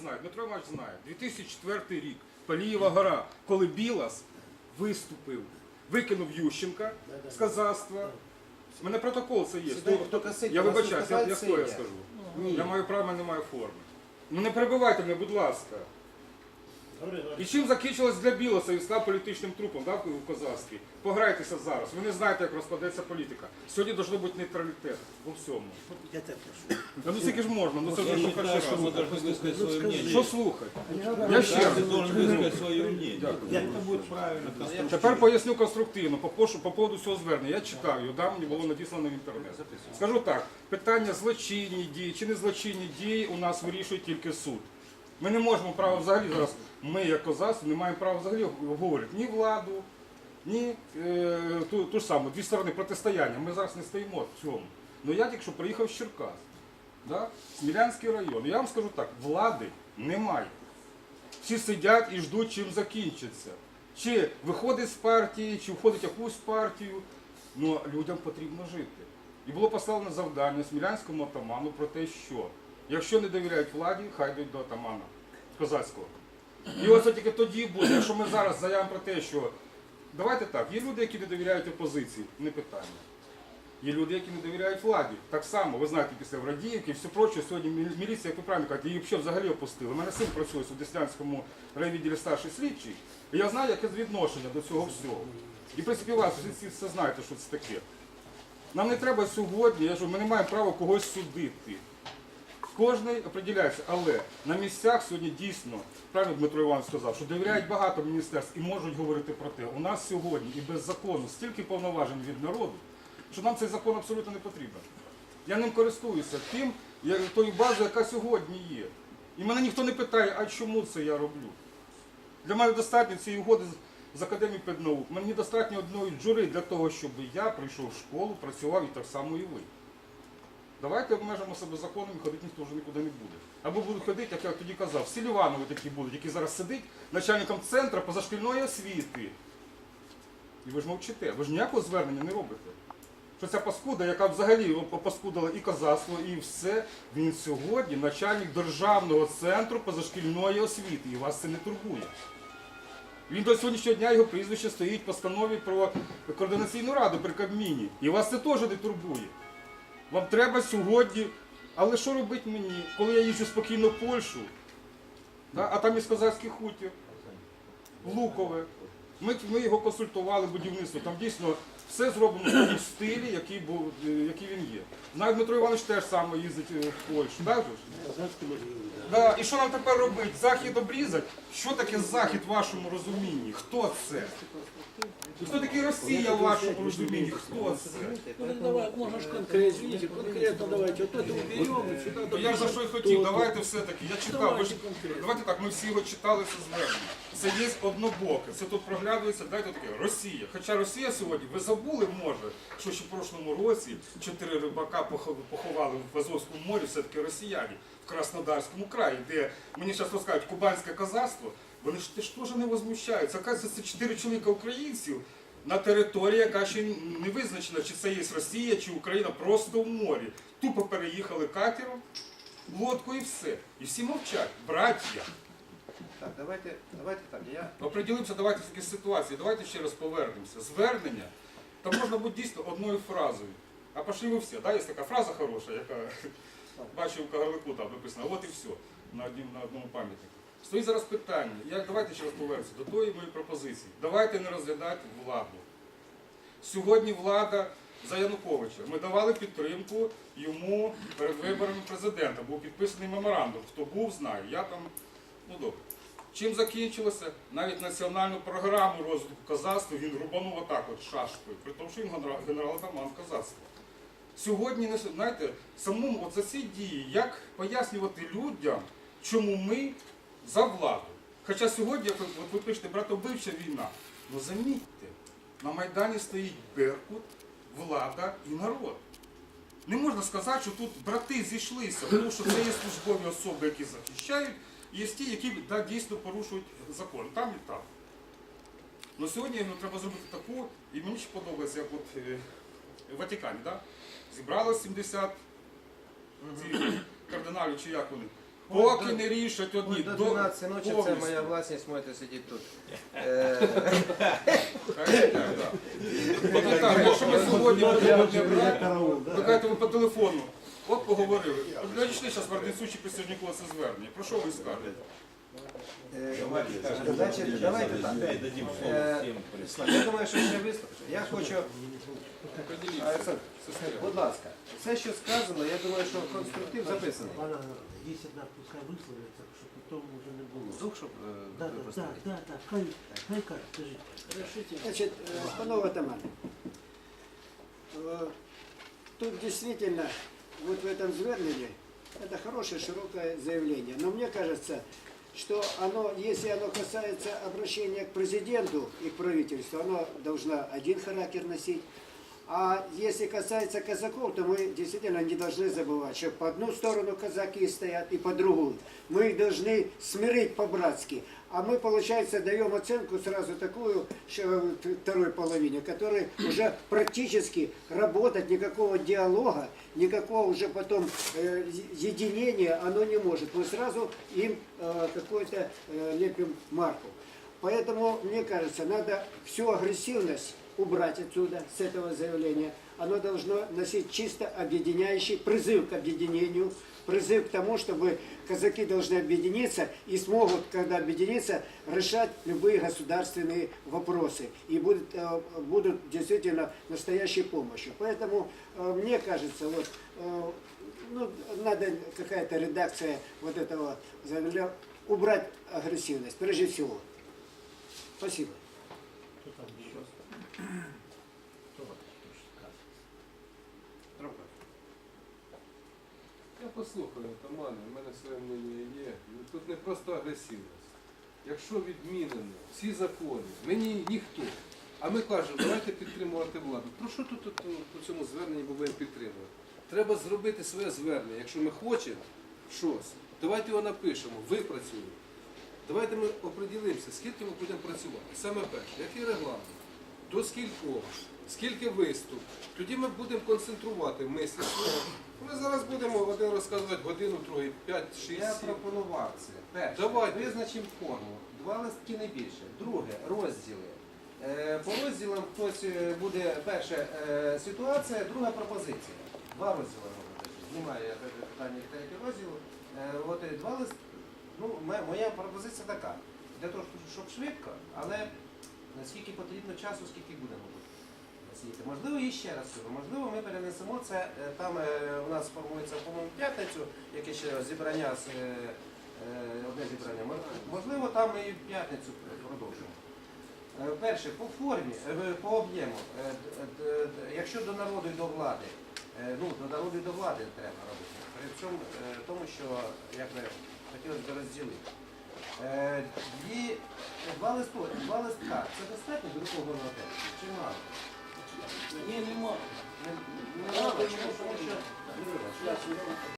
знає, Дмитро Іванович знає. 2004 рік, Палієва гора, коли Білас виступив, викинув Ющенка з казацтва. У мене протокол це є. Сідайте, Хто- тільки Я вибачаюся, я, я виступають я скажу? Ні. Я маю право, не маю форми. Ну не перебивайте мене, будь ласка. І чим закінчилось для Білоса, він став політичним трупом да, в козацтві. Пограйтеся зараз. Ви не знаєте, як розкладеться політика. Сьогодні должно бути нейтралітет у всьому. Я так прошу. Та ну скільки ж можна? Ну це вже Я що считаю, перший что мы раз. должны высказать свое мнение. Що слухати? Я ще раз. Каждый должен высказать свое мнение. Дякую. Як это будет правильно, конструктивно. Тепер поясню конструктивно по, пошу- по поводу цього звернення. Я читав його, да, мені було надіслано в інтернет. Скажу так, питання злочинні дії чи не злочинні дії у нас вирішує тільки суд. Ми не можемо права взагалі зараз, ми як козацтво не маємо права взагалі говорити ні владу, ні е, ту, ту ж саму, дві сторони протистояння. Ми зараз не стоїмо в цьому. Ну я тільки що приїхав з Черкас, да? Смілянський район. Я вам скажу так, влади немає. Всі сидять і ждуть, чим закінчиться. Чи виходить з партії, чи входить якусь партію. Ну, людям потрібно жити. І було поставлено завдання смілянському атаману про те, що якщо не довіряють владі, хай йдуть до атамана козацького. І оце тільки тоді буде, якщо ми зараз заявимо про те, що давайте так, є люди, які не довіряють опозиції, не питання. Є люди, які не довіряють владі. Так само, ви знаєте, після Врадіївки і все проче, сьогодні міліція, як ви правильно кажете, її взагалі опустили. У мене син працює у Деснянському райвідділі старший слідчий, і я знаю, яке відношення до цього всього. І в принципі вас всі все знаєте, що це таке. Нам не треба сьогодні, я ж ми не маємо права когось судити. Кожний определяється, але на місцях сьогодні дійсно, правильно Дмитро Іванович сказав, що довіряють багато міністерств і можуть говорити про те. У нас сьогодні і без закону стільки повноважень від народу, що нам цей закон абсолютно не потрібен. Я ним користуюся тим, тою базою, яка сьогодні є. І мене ніхто не питає, а чому це я роблю. Для мене достатньо цієї угоди з- Академії педнаук. Мені достатньо одної джури для того, щоб я прийшов в школу, працював і так само і ви. Давайте обмежимо себе законом і ходити ніхто вже нікуди не буде. Або будуть ходити, як я тоді казав, Селіванови такі будуть, які зараз сидить начальником центру позашкільної освіти. І ви ж мовчите, ви ж ніякого звернення не робите. Що ця паскуда, яка взагалі опаскудила і казацтво, і все, він сьогодні начальник державного центру позашкільної освіти, і вас це не турбує. Він до сьогоднішнього дня його прізвище стоїть в постанові про координаційну раду при Кабміні. І вас це теж не турбує. Вам треба сьогодні. Але що робити мені, коли я їжджу спокійно в Польщу, да? а там є козацький хутір, Лукове. Ми, ми його консультували, будівництво. Там дійсно все зроблено в тому стилі, який, був, е, який він є. Знаю, Дмитро Іванович теж саме їздить е, в Польщу. Так, же ж? Да. І що нам тепер робити? Захід обрізати? Що таке захід в вашому розумінні? Хто це? І Хто такий Росія в вашому розумінні? Хто це? Ну, давай, можно ж конкретно, давайте. Вот это уберем, я за що й хотів, давайте все-таки. Я читав, Давайте так, ми всі його читали це звернення. Це є однобоке, це тут проглядується, дайте таке, Росія. Хоча Росія сьогодні, ви забули, може, що ще в прошлому році чотири рибака пох- поховали в Азовському морі, все-таки росіяни в Краснодарському краї, де мені зараз розкажуть кубанське козацтво, вони ж теж теж не возмущаються. Оказується, це чотири чоловіка українців на території, яка ще не визначена, чи це є Росія, чи Україна, просто в морі. Тупо переїхали катером, лодку і все. І всі мовчать. Браття. Так, давайте, давайте так. Я Оприділимося, давайте в такій ситуації. Давайте ще раз повернемося. Звернення. Там можна бути дійсно одною фразою. А пошли ви всі. Да? Є така фраза хороша, яка бачив у Кагарлику там написано, от і все, на, однім, на одному пам'ятнику. Стоїть зараз питання. Як, давайте ще раз повернемося до тої моєї пропозиції. Давайте не розглядати владу. Сьогодні влада за Януковича. Ми давали підтримку йому перед виборами президента. Був підписаний меморандум. Хто був, знає. Я там, ну добре. Чим закінчилося? Навіть національну програму розвитку козацтва він рубанув отак от шашкою, при тому, що він генерал- генерал-атаман козацтва. Сьогодні, знаєте, самому от за ці дії, як пояснювати людям, чому ми за владу. Хоча сьогодні, як ви, пишете, братобивча війна, ну замітьте, на Майдані стоїть Беркут, влада і народ. Не можна сказати, що тут брати зійшлися, тому що це є службові особи, які захищають, і є ті, які да, дійсно порушують закон. Там і там. Ну сьогодні ну, треба зробити таку, і мені ще подобається, як от е, Ватикані, да? зібралось 70 цих кардиналів, чи як вони. Поки не рішать одні До 12 ночі це повністю. моя власність, можете сидіти тут. Е, Хай так, да. От так, якщо ми сьогодні будемо не брати, ви кажете, ви по телефону. От поговорили. От Надійшли зараз Варденсучі присяжнікове це звернення. Про що ви скажете? Е, Значить, давайте так. Слав, Я думаю, що ще вислухаю. Я хочу, Олександр, будь ласка, все, що сказано, я думаю, що конструктив записаний. Пана, если одна пускай висловиться, щоб потім вже не було. Звук, щоб е, Да, да, да, да, да, хай, хай каже, скажіть. Решите. Значит, э, панове атаманы, э, тут действительно, вот в этом звернении, это хорошее, широкое заявление. Но мне кажется, что оно, если оно касается обращения к президенту и к правительству, оно должно один характер носить. А если касается казаков, то мы действительно не должны забывать, что по одну сторону казаки стоят и по другую. Мы их должны смирить по-братски. А мы, получается, даем оценку сразу такую что, второй половине, которой уже практически работать никакого диалога, никакого уже потом э, единения оно не может. Мы сразу им э, какой-то э, лепим марку. Поэтому, мне кажется, надо всю агрессивность убрать отсюда, с этого заявления. Оно должно носить чисто объединяющий призыв к объединению, призыв к тому, чтобы казаки должны объединиться и смогут, когда объединиться, решать любые государственные вопросы и будут, э, будут действительно настоящей помощью. Поэтому э, мне кажется, вот, э, ну, надо какая-то редакция вот этого заявления, убрать агрессивность, прежде всего. Спасибо. Я послухаю Тамани, в мене своє мнення є. Тут не просто агресивність. Якщо відмінено всі закони, мені ніхто. А ми кажемо, давайте підтримувати владу. Про що тут, тут по цьому зверненні будемо підтримувати? Треба зробити своє звернення. Якщо ми хочемо щось, давайте його напишемо, випрацюємо. Давайте ми оприділимося, скільки ми будемо працювати. Саме перше, який регламент, до скількох, скільки виступ. Тоді ми будемо концентрувати мислі. Ми зараз будемо один розказувати годину, другий, 5, 6, Я 7. пропонував це. Перше, Давайте. визначимо форму. Два листки не більше. Друге, розділи. Е, По розділам хтось е, буде перше е, ситуація, друга пропозиція. Два розділи робити. Знімаю я питання третій розділ. Е, От два лист. Ну, ме- моя пропозиція така. Для того, щоб швидко, але наскільки потрібно часу, скільки будемо сидіти. Можливо, і ще раз кажу, можливо, ми перенесемо це. е, Там е, у нас формується, по-моєму, п'ятницю, яке ще зібрання з е, одне зібрання. Можливо, там ми і в п'ятницю продовжимо. Перше, по формі, по об'єму. Якщо до народу і до влади, ну, до народу і до влади треба робити. При цьому тому, що як би хотілося б розділити. Е, Дві, два, листу, два листка. Це достатньо друкованого тексту? Чи мало? Ні, нема. Не, не що